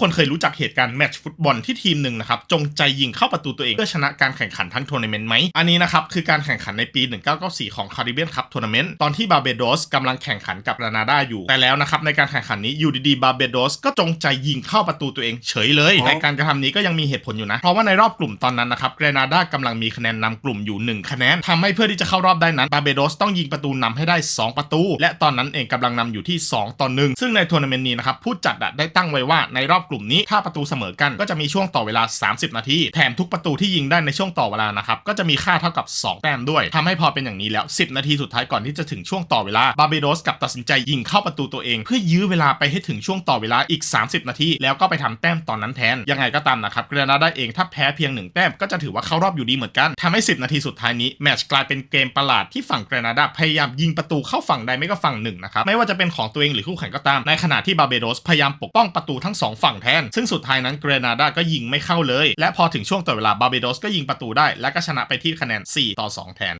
คนเคยรู้จักเหตุการณ์แมตช์ฟุตบอลที่ทีมหนึ่งนะครับจงใจยิงเข้าประตูตัวเองเพื่อชนะการแข่งขันทั้งทัวร์นาเมนต์ไหมอันนี้นะครับคือการแข่งขันในปี 1994 ของคาริเบียนคัพทัวร์นาเมนต์ตอนที่บาเบโดสกำลังแข่งขันกับกรานาดาอยู่ แต่แล้วนะครับในการแข่งขันนี้อยู่ดีๆบาเบโดสก็จงใจยิงเข้าประตูตัวเองเฉยเลยอ๋อแต่การกระทำนี้ก็ยังมีเหตุผลอยู่นะ เพราะว่าในรอบกลุ่มตอนนั้นนะครับกรานาดากำลังมีคะแนนนำกลุ่มอยู่ 1 คะแนนทำให้เพื่อที่จะเข้ารอบได้นั้นบาเบโดสต้องยิงประตูนำให้ได้ 2 ประตู และตอนนั้นเองกำลังนำอยู่ที่ 2 ต่อ 1 ซึ่งในทัวร์นาเมนต์นี้นะครับผู้จัดอะได้ตั้งไว้ว่าในรอบกลุ่มนี้ถ้าประตูเสมอกันก็จะมีช่วงต่อเวลา 30 นาทีแถมทุกประตูที่ยิงได้ในช่วงต่อเวลานะครับก็จะมีค่าเท่ากับ 2 แต้มด้วยทำให้พอเป็นอย่างนี้แล้ว 10 นาทีสุดท้ายก่อนที่จะถึงช่วงต่อเวลาบาเบโดสกับตัดสินใจยิงเข้าประตูตัวเอง เพื่อยื้อเวลาไปให้ถึงช่วงต่อเวลาอีก 30 นาทีแล้วก็ไปทำแต้มตอนนั้นแทนยังไงก็ตามนะครับเกรนาได้เองถ้าแพ้เพียงหนึ่งแต้มก็จะถือว่าเข้ารอบอยู่ดีเหมือนกันทำให้ 10 นาทีสุดท้ายนี้แมตช์กลายเป็นเกมประหลาดที่ฝั่งเกรนาดาพยายามยิงประตูเข้าฝั่งใดไม่ก็ฝั่งหนึ่งนะครับไม่ว่าจะเป็นของตัวเองหรือคู่แข่งก็ตามในขณะที่บาเบโดสพยายามปกป้องประตูทั้งสองฝั่งแทน ซึ่งสุดท้ายนั้นเกรนาดาก็ยิงไม่เข้าเลย และพอถึงช่วงต่อเวลาบาเบโดสก็ยิงประตูได้ และก็ชนะไปที่คะแนน 4 ต่อ 2 แทน